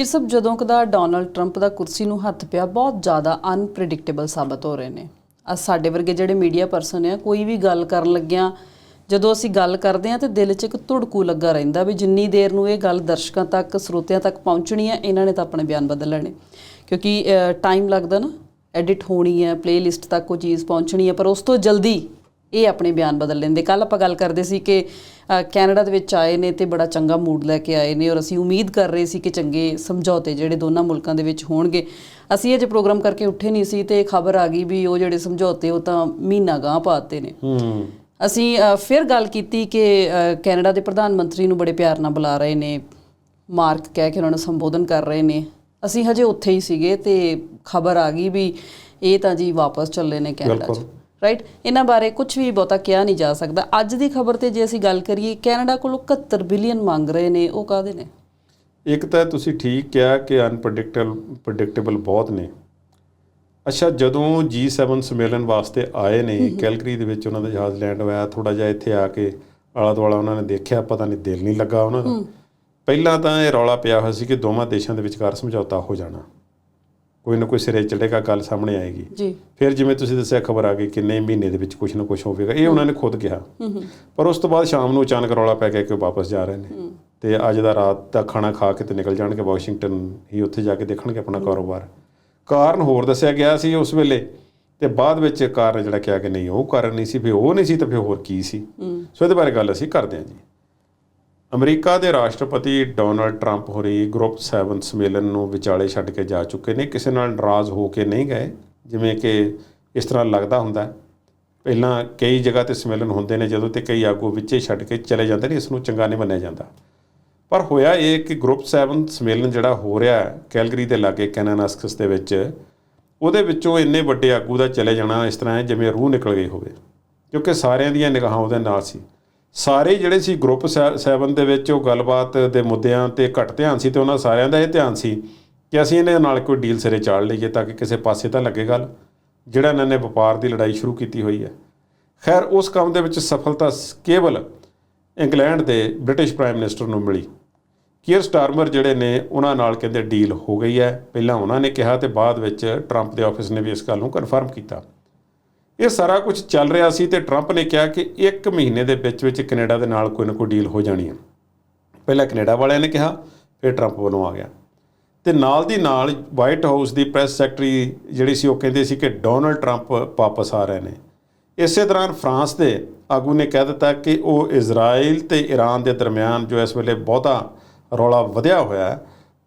ਇਹ ਸਭ ਜਦੋਂ ਕਦਾ ਡੋਨਲਡ ਟਰੰਪ ਦਾ ਕੁਰਸੀ ਨੂੰ ਹੱਥ ਪਿਆ, ਬਹੁਤ ਜ਼ਿਆਦਾ ਅਨਪ੍ਰੈਡਿਕਟੇਬਲ ਸਾਬਤ ਹੋ ਰਹੇ ਨੇ। ਆ ਸਾਡੇ ਵਰਗੇ ਜਿਹੜੇ ਮੀਡੀਆ ਪਰਸਨ ਆ, ਕੋਈ ਵੀ ਗੱਲ ਕਰਨ ਲੱਗਿਆਂ, ਜਦੋਂ ਅਸੀਂ ਗੱਲ ਕਰਦੇ ਆ ਤੇ ਦਿਲ 'ਚ ਇੱਕ ਧੁੜਕੂ ਲੱਗਾ ਰਹਿੰਦਾ ਵੀ ਜਿੰਨੀ ਦੇਰ ਨੂੰ ਇਹ ਗੱਲ ਦਰਸ਼ਕਾਂ ਤੱਕ, ਸਰੋਤਿਆਂ ਤੱਕ ਪਹੁੰਚਣੀ ਹੈ ਇਹਨਾਂ ਨੇ ਤਾਂ ਆਪਣੇ ਬਿਆਨ ਬਦਲ ਲੈਣੇ। ਕਿਉਂਕਿ ਟਾਈਮ ਲੱਗਦਾ ਨਾ ਐਡਿਟ ਹੋਣੀ ਹੈ ਪਲੇਲਿਸਟ ਤੱਕ ਉਹ ਚੀਜ਼ ਪਹੁੰਚਣੀ ਹੈ ਪਰ ਉਸ ਤੋਂ ਜਲਦੀ ਇਹ ਆਪਣੇ ਬਿਆਨ ਬਦਲ ਲੈਂਦੇ। ਕੱਲ ਆਪਾਂ ਗੱਲ ਕਰਦੇ ਸੀ ਕਿ ਕੈਨੇਡਾ ਦੇ ਵਿੱਚ ਆਏ ਨੇ ਤੇ ਬੜਾ ਚੰਗਾ ਮੂਡ ਲੈ ਕੇ ਆਏ ਨੇ ਔਰ ਅਸੀਂ ਉਮੀਦ ਕਰ ਰਹੇ ਸੀ ਕਿ ਚੰਗੇ ਸਮਝੌਤੇ ਜਿਹੜੇ ਦੋਨਾਂ ਮੁਲਕਾਂ ਦੇ ਵਿੱਚ ਹੋਣਗੇ। ਅਸੀਂ ਅੱਜ ਪ੍ਰੋਗਰਾਮ ਕਰਕੇ ਉੱਠੇ ਨਹੀਂ ਸੀ ਤੇ ਖਬਰ ਆ ਗਈ ਵੀ ਉਹ ਜਿਹੜੇ ਸਮਝੌਤੇ ਉਹ ਤਾਂ ਮਹੀਨਾ ਗਾਂ ਪਾਤੇ ਨੇ। ਹੂੰ। ਅਸੀਂ ਫਿਰ ਗੱਲ ਕੀਤੀ ਕਿ ਕੈਨੇਡਾ ਦੇ ਪ੍ਰਧਾਨ ਮੰਤਰੀ ਨੂੰ ਬੜੇ ਪਿਆਰ ਨਾਲ ਬੁਲਾ ਰਹੇ ਨੇ ਮਾਰਕ ਕਹਿ ਕੇ ਉਹਨਾਂ ਨੂੰ ਸੰਬੋਧਨ ਕਰ ਰਹੇ ਨੇ। ਅਸੀਂ ਹਜੇ ਉੱਥੇ ਹੀ ਸੀਗੇ ਤੇ ਖਬਰ ਆ ਗਈ ਵੀ ਇਹ ਤਾਂ ਜੀ ਵਾਪਸ ਚੱਲੇ ਨੇ ਕੈਨੇਡਾ 'ਚ। ਰਾਈਟ ਇਹਨਾਂ ਬਾਰੇ ਕੁਝ ਵੀ ਬਹੁਤਾ ਕਿਹਾ ਨਹੀਂ ਜਾ ਸਕਦਾ। ਅੱਜ ਦੀ ਖਬਰ ਤੇ ਜੇ ਅਸੀਂ ਗੱਲ ਕਰੀਏ ਕੈਨੇਡਾ ਕੋਲੋਂ 71 ਬਿਲੀਅਨ ਮੰਗ ਰਹੇ ਨੇ। ਉਹ ਕਾਹਦੇ ਨੇ? ਇੱਕ ਤਾਂ ਤੁਸੀਂ ਠੀਕ ਕਿਹਾ ਕਿ ਅਨਪ੍ਰੈਡਿਕਟੇਬਲ ਪ੍ਰੈਡਿਕਟੇਬਲ ਬਹੁਤ ਨੇ। ਅੱਛਾ ਜਦੋਂ G7 ਸੰਮੇਲਨ ਵਾਸਤੇ ਆਏ ਨੇ ਕੈਲਗਰੀ ਦੇ ਵਿੱਚ ਉਹਨਾਂ ਦਾ ਜਹਾਜ਼ ਲੈਂਡ ਹੋਇਆ ਥੋੜਾ ਜਿਹਾ ਇੱਥੇ ਆ ਕੇ ਆਲਾ ਦੁਆਲਾ ਉਹਨਾਂ ਨੇ ਦੇਖਿਆ ਪਤਾ ਨਹੀਂ ਦਿਲ ਨਹੀਂ ਲੱਗਾ ਉਹਨਾਂ ਦਾ। ਪਹਿਲਾਂ ਤਾਂ ਇਹ ਰੌਲਾ ਪਿਆ ਹੋਇਆ ਸੀ ਕਿ ਦੋਵਾਂ ਦੇਸ਼ਾਂ ਦੇ ਵਿਚਕਾਰ ਸਮਝੌਤਾ ਹੋ ਜਾਣਾ। ਕੋਈ ਨਾ ਕੋਈ ਸਿਰੇ ਚੜੇਗਾ ਗੱਲ ਸਾਹਮਣੇ ਆਏਗੀ। ਜੀ। ਫਿਰ ਜਿਵੇਂ ਤੁਸੀਂ ਦੱਸਿਆ ਖਬਰ ਆ ਗਈ ਕਿੰਨੇ ਮਹੀਨੇ ਦੇ ਵਿੱਚ ਕੁਝ ਨਾ ਕੁਝ ਹੋਵੇਗਾ। ਇਹ ਉਹਨਾਂ ਨੇ ਖੁਦ ਕਿਹਾ। ਪਰ ਉਸ ਤੋਂ ਬਾਅਦ ਸ਼ਾਮ ਨੂੰ ਅਚਾਨਕ ਰੌਲਾ ਪੈ ਗਿਆ ਕਿ ਉਹ ਵਾਪਸ ਜਾ ਰਹੇ ਨੇ। ਤੇ ਅੱਜ ਦਾ ਰਾਤ ਦਾ ਖਾਣਾ ਖਾ ਕੇ ਤੇ ਨਿਕਲ ਜਾਣਗੇ ਵਾਸ਼ਿੰਗਟਨ ਹੀ ਉੱਥੇ ਜਾ ਕੇ ਦੇਖਣਗੇ ਆਪਣਾ ਕਾਰੋਬਾਰ। ਕਾਰਨ ਹੋਰ ਦੱਸਿਆ ਗਿਆ ਸੀ ਉਸ ਵੇਲੇ। ਤੇ ਬਾਅਦ ਵਿੱਚ ਕਾਰਨ ਜਿਹੜਾ ਕਿਹਾ ਕਿ ਨਹੀਂ ਉਹ ਕਾਰਨ ਨਹੀਂ ਸੀ ਫਿਰ ਉਹ ਨਹੀਂ ਸੀ ਤਾਂ ਫਿਰ ਹੋਰ ਕੀ ਸੀ। ਸੋ ਇਹਦੇ ਬਾਰੇ ਗੱਲ ਅਸੀਂ ਕਰਦੇ ਹਾਂ ਜੀ। ਅਮਰੀਕਾ ਦੇ ਰਾਸ਼ਟਰਪਤੀ ਡੋਨਲਡ ਟਰੰਪ ਹੋਰੀ ਗਰੁੱਪ 7 ਸੰਮੇਲਨ ਨੂੰ ਵਿਚਾਲੇ ਛੱਡ ਕੇ ਜਾ ਚੁੱਕੇ ਨੇ, ਕਿਸੇ ਨਾਲ ਨਾਰਾਜ਼ ਹੋ ਕੇ ਨਹੀਂ ਗਏ, ਜਿਵੇਂ ਕਿ ਇਸ ਤਰ੍ਹਾਂ ਲੱਗਦਾ ਹੁੰਦਾ। ਪਹਿਲਾਂ ਕਈ ਜਗ੍ਹਾ ਤੇ ਸੰਮੇਲਨ ਹੁੰਦੇ ਨੇ, ਜਦੋਂ ਤੇ ਕਈ ਆਗੂ ਵਿੱਚੇ ਛੱਡ ਕੇ ਚਲੇ ਜਾਂਦੇ ਨੇ, ਇਸ ਨੂੰ ਚੰਗਾ ਨਹੀਂ ਮੰਨਿਆ ਜਾਂਦਾ। ਪਰ ਹੋਇਆ ਇਹ ਕਿ ਗਰੁੱਪ 7 ਸੰਮੇਲਨ ਜਿਹੜਾ ਹੋ ਰਿਹਾ ਹੈ, ਕੈਲਗਰੀ ਦੇ ਲਾਗੇ ਕੈਨਾਨਾਸਕਸ ਦੇ ਵਿੱਚ, ਉਹਦੇ ਵਿੱਚੋਂ ਇੰਨੇ ਵੱਡੇ ਆਗੂ ਦਾ ਚਲੇ ਜਾਣਾ ਇਸ ਤਰ੍ਹਾਂ ਹੈ ਜਿਵੇਂ ਰੂਹ ਨਿਕਲ ਗਈ ਹੋਵੇ, ਕਿਉਂਕਿ ਸਾਰਿਆਂ ਦੀਆਂ ਨਿਗਾਹਾਂ ਉਹਦੇ ਨਾਲ ਸੀ। ਸਾਰੇ ਜਿਹੜੇ ਸੀ ਗਰੁੱਪ 7 ਦੇ ਵਿੱਚ ਉਹ ਗੱਲਬਾਤ ਦੇ ਮੁੱਦਿਆਂ ਤੇ ਘੱਟ ਧਿਆਨ ਸੀ ਤੇ ਉਹਨਾਂ ਸਾਰਿਆਂ ਦਾ ਇਹ ਧਿਆਨ ਸੀ ਕਿ ਅਸੀਂ ਇਹਨਾਂ ਨਾਲ ਕੋਈ ਡੀਲ ਸਿਰੇ ਚਾੜ ਲਈਏ ਤਾਂ ਕਿ ਕਿਸੇ ਪਾਸੇ ਤਾਂ ਲੱਗੇ ਗੱਲ, ਜਿਹੜਾ ਇਹਨਾਂ ਨੇ ਵਪਾਰ ਦੀ ਲੜਾਈ ਸ਼ੁਰੂ ਕੀਤੀ ਹੋਈ ਹੈ। ਖੈਰ, ਉਸ ਕੰਮ ਦੇ ਵਿੱਚ ਸਫਲਤਾ ਸ- ਕੇਵਲ ਇੰਗਲੈਂਡ ਦੇ ਬ੍ਰਿਟਿਸ਼ ਪ੍ਰਾਈਮ ਮਿਨਿਸਟਰ ਨੂੰ ਮਿਲੀ। ਕੀਅਰ ਸਟਾਰਮਰ ਜਿਹੜੇ ਨੇ ਉਹਨਾਂ ਨਾਲ ਕਹਿੰਦੇ ਡੀਲ ਹੋ ਗਈ ਹੈ। ਪਹਿਲਾਂ ਉਹਨਾਂ ਨੇ ਕਿਹਾ ਤੇ ਬਾਅਦ ਵਿੱਚ ਟਰੰਪ ਦੇ ਆਫਿਸ ਨੇ ਵੀ ਇਸ ਗੱਲ ਨੂੰ ਕਨਫਰਮ ਕੀਤਾ। ਇਹ ਸਾਰਾ ਕੁਝ ਚੱਲ ਰਿਹਾ ਸੀ ਤੇ ਟਰੰਪ ਨੇ ਕਿਹਾ ਕਿ 1 ਮਹੀਨੇ ਦੇ ਵਿੱਚ ਵਿੱਚ ਕੈਨੇਡਾ ਦੇ ਨਾਲ ਕੋਈ ਨਾ ਕੋਈ ਡੀਲ ਹੋ ਜਾਣੀ ਹੈ। ਪਹਿਲਾਂ ਕੈਨੇਡਾ ਵਾਲਿਆਂ ਨੇ ਕਿਹਾ, ਫਿਰ ਟਰੰਪ ਵੱਲੋਂ ਆ ਗਿਆ। ਤੇ ਨਾਲ ਦੀ ਨਾਲ ਵਾਈਟ ਹਾਊਸ ਦੀ ਪ੍ਰੈਸ ਸੈਕਟਰੀ ਜਿਹੜੀ ਸੀ ਉਹ ਕਹਿੰਦੇ ਸੀ ਕਿ ਡੋਨਲਡ ਟਰੰਪ ਵਾਪਸ ਆ ਰਹੇ ਨੇ। ਇਸੇ ਦੌਰਾਨ ਫਰਾਂਸ ਦੇ ਆਗੂ ਨੇ ਕਹਿ ਦਿੱਤਾ ਕਿ ਉਹ ਇਜ਼ਰਾਈਲ ਤੇ ਈਰਾਨ ਦੇ ਦਰਮਿਆਨ ਜੋ ਇਸ ਵੇਲੇ ਬਹੁਤਾ ਰੌਲਾ ਵਧਿਆ ਹੋਇਆ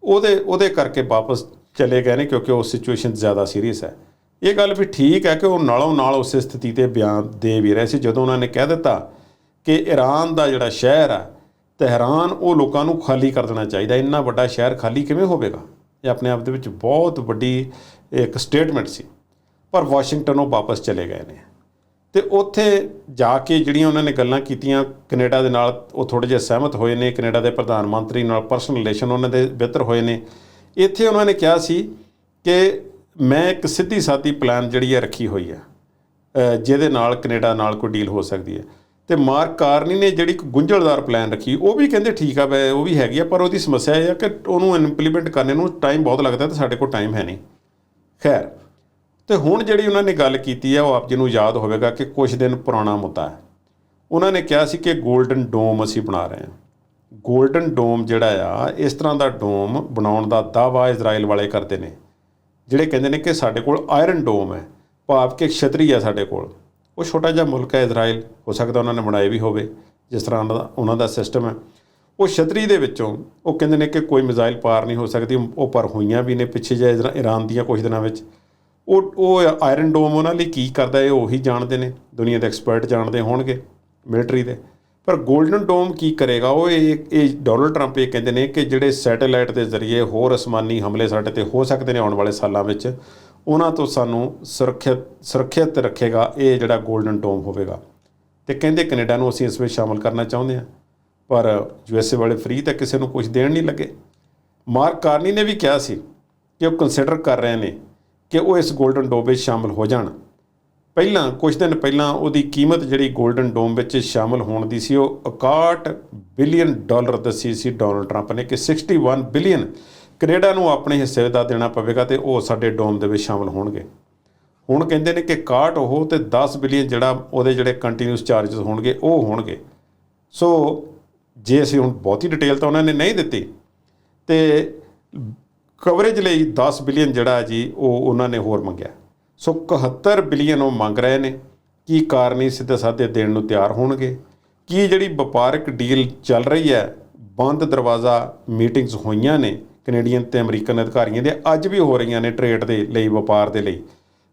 ਉਹਦੇ ਉਹਦੇ ਕਰਕੇ ਵਾਪਸ ਚਲੇ ਗਏ ਨੇ ਕਿਉਂਕਿ ਉਹ ਸਿਚੁਏਸ਼ਨ ਜ਼ਿਆਦਾ ਸੀਰੀਅਸ ਹੈ। ਇਹ ਗੱਲ ਵੀ ਠੀਕ ਹੈ ਕਿ ਉਹ ਨਾਲੋਂ ਨਾਲ ਉਸੇ ਸਥਿਤੀ ਤੇ ਬਿਆਨ ਦੇ ਵੀ ਰਹੇ ਸੀ। ਜਦੋਂ ਉਹਨਾਂ ਨੇ ਕਹਿ ਦਿੱਤਾ ਕਿ ਈਰਾਨ ਦਾ ਜਿਹੜਾ ਸ਼ਹਿਰ ਹੈ, ਤਹਿਰਾਨ ਉਹ ਲੋਕਾਂ ਨੂੰ ਖਾਲੀ ਕਰ ਦੇਣਾ ਚਾਹੀਦਾ। ਇੰਨਾ ਵੱਡਾ ਸ਼ਹਿਰ ਖਾਲੀ ਕਿਵੇਂ ਹੋਵੇਗਾ? ਇਹ ਆਪਣੇ ਆਪ ਦੇ ਵਿੱਚ ਬਹੁਤ ਵੱਡੀ ਇੱਕ ਸਟੇਟਮੈਂਟ ਸੀ। ਪਰ ਵਾਸ਼ਿੰਗਟਨ ਉਹ ਵਾਪਸ ਚਲੇ ਗਏ ਨੇ। ਤੇ ਉੱਥੇ ਜਾ ਕੇ ਜਿਹੜੀਆਂ ਉਹਨਾਂ ਨੇ ਗੱਲਾਂ ਕੀਤੀਆਂ, ਕੈਨੇਡਾ ਦੇ ਨਾਲ ਉਹ ਥੋੜੇ ਜਿਹਾ ਸਹਿਮਤ ਹੋਏ ਨੇ। ਕੈਨੇਡਾ ਦੇ ਪ੍ਰਧਾਨ ਮੰਤਰੀ ਨਾਲ ਪਰਸਨਲ ਰਿਲੇਸ਼ਨ ਉਹਨਾਂ ਦੇ ਬਿਹਤਰ ਹੋਏ ਨੇ। ਇੱਥੇ ਉਹਨਾਂ ਨੇ ਕਿਹਾ ਸੀ ਕਿ ਮੈਂ ਇੱਕ ਸਿੱਧੀ ਸਾਦੀ ਪਲਾਨ ਜਿਹੜੀ ਹੈ ਰੱਖੀ ਹੋਈ ਹੈ ਜਿਹਦੇ ਨਾਲ ਕੈਨੇਡਾ ਨਾਲ ਕੋਈ ਡੀਲ ਹੋ ਸਕਦੀ ਹੈ। ਤੇ ਮਾਰਕ ਕਾਰਨੀ ਨੇ ਜਿਹੜੀ ਇੱਕ ਗੁੰਝਲਦਾਰ ਪਲਾਨ ਰੱਖੀ, ਉਹ ਵੀ ਕਹਿੰਦੇ ਠੀਕ ਆ, ਵੈ ਉਹ ਵੀ ਹੈਗੀ ਆ, ਪਰ ਉਹਦੀ ਸਮੱਸਿਆ ਇਹ ਆ ਕਿ ਉਹਨੂੰ ਇੰਪਲੀਮੈਂਟ ਕਰਨੇ ਨੂੰ ਟਾਈਮ ਬਹੁਤ ਲੱਗਦਾ ਤੇ ਸਾਡੇ ਕੋਲ ਟਾਈਮ ਹੈ ਨਹੀਂ। ਖੈਰ, ਤੇ ਹੁਣ ਜਿਹੜੀ ਉਹਨਾਂ ਨੇ ਗੱਲ ਕੀਤੀ ਹੈ ਉਹ ਆਪ ਜੀ ਨੂੰ ਯਾਦ ਹੋਵੇਗਾ ਕਿ ਕੁਝ ਦਿਨ ਪੁਰਾਣਾ ਮੁੱਦਾ ਹੈ। ਉਹਨਾਂ ਨੇ ਕਿਹਾ ਸੀ ਕਿ 골ਡਨ ਡੋਮ ਅਸੀਂ ਬਣਾ ਰਹੇ ਹਾਂ। 골ਡਨ ਡੋਮ ਜਿਹੜਾ ਆ, ਇਸ ਤਰ੍ਹਾਂ ਦਾ ਡੋਮ ਬਣਾਉਣ ਦਾ ਦਾਅਵਾ ਇਜ਼ਰਾਈਲ ਵਾਲੇ ਕਰਦੇ ਨੇ। ਜਿਹੜੇ ਕਹਿੰਦੇ ਨੇ ਕਿ ਸਾਡੇ ਕੋਲ ਆਇਰਨ ਡੋਮ ਹੈ, ਭਾਵ ਕਿ ਛਤਰੀ ਆ ਸਾਡੇ ਕੋਲ। ਉਹ ਛੋਟਾ ਜਿਹਾ ਮੁਲਕ ਹੈ ਇਜ਼ਰਾਈਲ, ਹੋ ਸਕਦਾ ਉਹਨਾਂ ਨੇ ਬਣਾਏ ਵੀ ਹੋਵੇ, ਜਿਸ ਤਰ੍ਹਾਂ ਉਹਨਾਂ ਦਾ ਉਹਨਾਂ ਦਾ ਸਿਸਟਮ ਹੈ। ਉਹ ਛਤਰੀ ਦੇ ਵਿੱਚੋਂ ਉਹ ਕਹਿੰਦੇ ਨੇ ਕਿ ਕੋਈ ਮਿਜ਼ਾਈਲ ਪਾਰ ਨਹੀਂ ਹੋ ਸਕਦੀ, ਉਹ ਪਰ ਹੋਈਆਂ ਵੀ ਨੇ ਪਿੱਛੇ ਜੇ ਇਰਾਨ ਦੀਆਂ ਕੁਝ ਦਿਨਾਂ ਵਿੱਚ। ਉਹ ਉਹ ਆਇਰਨ ਡੋਮ ਉਹਨਾਂ ਲਈ ਕੀ ਕਰਦਾ ਹੈ, ਉਹੀ ਜਾਣਦੇ ਨੇ। ਦੁਨੀਆ ਦੇ ਐਕਸਪਰਟ ਜਾਣਦੇ ਹੋਣਗੇ ਮਿਲਟਰੀ ਦੇ। ਪਰ 골ਡਨ ਡੋਮ ਕੀ ਕਰੇਗਾ? ਉਹ ਇਹ ਇਹ ਡੋਨਲਡ ਟਰੰਪ ਇਹ ਕਹਿੰਦੇ ਨੇ ਕਿ ਜਿਹੜੇ ਸੈਟੇਲਾਈਟ ਦੇ ਜ਼ਰੀਏ ਹੋਰ ਅਸਮਾਨੀ ਹਮਲੇ ਸਾਡੇ ਤੇ ਹੋ ਸਕਦੇ ਨੇ ਆਉਣ ਵਾਲੇ ਸਾਲਾਂ ਵਿੱਚ, ਉਹਨਾਂ ਤੋਂ ਸਾਨੂੰ ਸੁਰੱਖਿਅਤ ਸੁਰੱਖਿਅਤ ਰੱਖੇਗਾ ਇਹ ਜਿਹੜਾ 골ਡਨ ਡੋਮ ਹੋਵੇਗਾ। ਤੇ ਕਹਿੰਦੇ ਕੈਨੇਡਾ ਨੂੰ ਅਸੀਂ ਇਸ ਵਿੱਚ ਸ਼ਾਮਲ ਕਰਨਾ ਚਾਹੁੰਦੇ ਹਾਂ। ਪਰ ਯੂ ਐੱਸ ਏ ਵਾਲੇ ਫ੍ਰੀ ਤਾਂ ਕਿਸੇ ਨੂੰ ਕੁਝ ਦੇਣ ਨਹੀਂ ਲੱਗੇ। ਮਾਰਕ ਕਾਰਨੀ ਨੇ ਵੀ ਕਿਹਾ ਸੀ ਕਿ ਉਹ ਕੰਸੀਡਰ ਕਰ ਰਹੇ ਨੇ ਕਿ ਉਹ ਇਸ 골ਡਨ ਡੋਮ ਵਿੱਚ ਸ਼ਾਮਲ ਹੋ ਜਾਣ। ਪਹਿਲਾਂ ਕੁਝ ਦਿਨ ਪਹਿਲਾਂ ਉਹਦੀ ਕੀਮਤ ਜਿਹੜੀ ਗੋਲਡਨ ਡੋਮ ਵਿੱਚ ਸ਼ਾਮਲ ਹੋਣ ਦੀ ਸੀ, ਉਹ 61 ਬਿਲੀਅਨ ਡਾਲਰ ਦੱਸੀ ਸੀ ਡੋਨਲਡ ਟਰੰਪ ਨੇ ਕਿ 61 ਬਿਲੀਅਨ ਕੈਨੇਡਾ ਨੂੰ ਆਪਣੇ ਹਿੱਸੇ ਦਾ ਦੇਣਾ ਪਵੇਗਾ ਤੇ ਉਹ ਸਾਡੇ ਡੋਮ ਦੇ ਵਿੱਚ ਸ਼ਾਮਲ ਹੋਣਗੇ। ਹੁਣ ਕਹਿੰਦੇ ਨੇ ਕਿ 61 ਉਹ ਤੇ 10 ਬਿਲੀਅਨ ਜਿਹੜਾ ਉਹਦੇ ਜਿਹੜੇ ਕੰਟੀਨਿਊਸ ਚਾਰजेस ਹੋਣਗੇ, ਉਹ ਹੋਣਗੇ। ਸੋ ਜੇ ਅਸੀਂ ਹੁਣ ਬਹੁਤੀ ਡਿਟੇਲ ਤਾਂ ਉਹਨਾਂ ਨੇ ਨਹੀਂ ਦਿੱਤੀ ਤੇ ਕਵਰੇਜ ਲਈ 10 ਬਿਲੀਅਨ ਜਿਹੜਾ ਜੀ, ਉਹ ਉਹਨਾਂ ਨੇ ਹੋਰ ਮੰਗਿਆ। ਸੋ 71 ਬਿਲੀਅਨ ਉਹ ਮੰਗ ਰਹੇ ਨੇ। ਕੀ ਕਾਰਨੀ ਸਿੱਧੇ ਸਾਧੇ ਦੇਣ ਨੂੰ ਤਿਆਰ ਹੋਣਗੇ? ਕੀ ਜਿਹੜੀ ਵਪਾਰਕ ਡੀਲ ਚੱਲ ਰਹੀ ਹੈ, ਬੰਦ ਦਰਵਾਜ਼ਾ ਮੀਟਿੰਗਸ ਹੋਈਆਂ ਨੇ ਕੈਨੇਡੀਅਨ ਤੇ ਅਮਰੀਕਨ ਅਧਿਕਾਰੀਆਂ ਦੇ, ਅੱਜ ਵੀ ਹੋ ਰਹੀਆਂ ਨੇ ਟ੍ਰੇਡ ਦੇ ਲਈ, ਵਪਾਰ ਦੇ ਲਈ।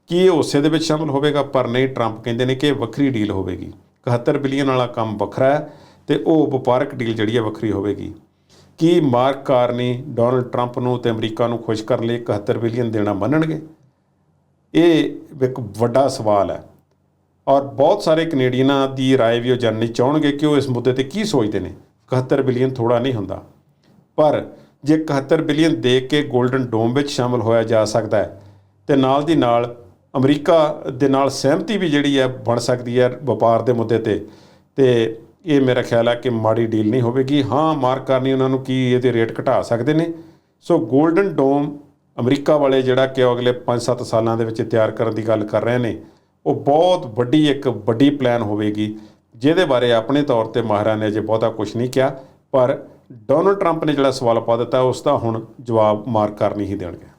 ਕੀ ਇਹ ਉਸੇ ਦੇ ਵਿੱਚ ਸ਼ਾਮਲ ਹੋਵੇਗਾ? ਪਰ ਨਹੀਂ, ਟਰੰਪ ਕਹਿੰਦੇ ਨੇ ਕਿ ਇਹ ਵੱਖਰੀ ਡੀਲ ਹੋਵੇਗੀ। 71 ਬਿਲੀਅਨ ਵਾਲਾ ਕੰਮ ਵੱਖਰਾ ਹੈ ਤੇ ਉਹ ਵਪਾਰਕ ਡੀਲ ਜਿਹੜੀ ਹੈ ਵੱਖਰੀ ਹੋਵੇਗੀ। ਕੀ ਮਾਰਕ ਕਾਰਨੀ, ਡੋਨਲਡ ਟਰੰਪ ਨੂੰ ਤੇ ਅਮਰੀਕਾ ਨੂੰ ਖੁਸ਼ ਕਰਨ ਲਈ 71 ਬਿਲੀਅਨ ਦੇਣਾ ਮੰਨਣਗੇ? ਇਹ ਇੱਕ ਵੱਡਾ ਸਵਾਲ ਹੈ। ਔਰ ਬਹੁਤ ਸਾਰੇ ਕੈਨੇਡੀਅਨਾਂ ਦੀ رائے ਵੀ ਉਹ ਜਾਣਨੀ ਚਾਹਣਗੇ ਕਿ ਉਹ ਇਸ ਮੁੱਦੇ ਤੇ ਕੀ ਸੋਚਦੇ ਨੇ। 71 ਬਿਲੀਅਨ ਥੋੜਾ ਨਹੀਂ ਹੁੰਦਾ। ਪਰ ਜੇ 71 ਬਿਲੀਅਨ ਦੇ ਕੇ 골ਡਨ ਡੋਮ ਵਿੱਚ ਸ਼ਾਮਲ ਹੋਇਆ ਜਾ ਸਕਦਾ ਹੈ, ਤੇ ਨਾਲ ਦੀ ਨਾਲ ਅਮਰੀਕਾ ਦੇ ਨਾਲ ਸਹਿਮਤੀ ਵੀ ਜਿਹੜੀ ਹੈ ਬਣ ਸਕਦੀ ਹੈ ਵਪਾਰ ਦੇ ਮੁੱਦੇ ਤੇ। ਤੇ ਇਹ ਮੇਰਾ ਖਿਆਲ ਹੈ ਕਿ ਮਾੜੀ ਡੀਲ ਨਹੀਂ ਹੋਵੇਗੀ। ਹਾਂ ਮਾਰ ਕਰਨੀ ਉਹਨਾਂ ਨੂੰ ਕੀ ਇਹਦੇ ਰੇਟ ਘਟਾ ਸਕਦੇ ਨੇ। ਸੋ 골ਡਨ ਡੋਮ ਅਮਰੀਕਾ ਵਾਲੇ ਜਿਹੜਾ ਕਿ ਉਹ ਅਗਲੇ 5-7 ਸਾਲਾਂ ਦੇ ਵਿੱਚ ਤਿਆਰ ਕਰਨ ਦੀ ਗੱਲ ਕਰ ਰਹੇ ਨੇ, ਉਹ ਬਹੁਤ ਵੱਡੀ ਇੱਕ ਵੱਡੀ ਪਲਾਨ ਹੋਵੇਗੀ, ਜਿਹਦੇ ਬਾਰੇ ਆਪਣੇ ਤੌਰ ਤੇ ਮਾਹਰਾਂ ਨੇ ਅਜੇ ਬਹੁਤਾ ਕੁਝ ਨਹੀਂ ਕਿਹਾ, ਪਰ ਡੋਨਲਡ ਟਰੰਪ ਨੇ ਜਿਹੜਾ ਸਵਾਲ ਪਾ ਦਿੱਤਾ, ਉਸ ਦਾ ਹੁਣ ਜਵਾਬ ਮਾਰਕ ਕਰਨੀ ਹੀ ਦੇਣਗੇ।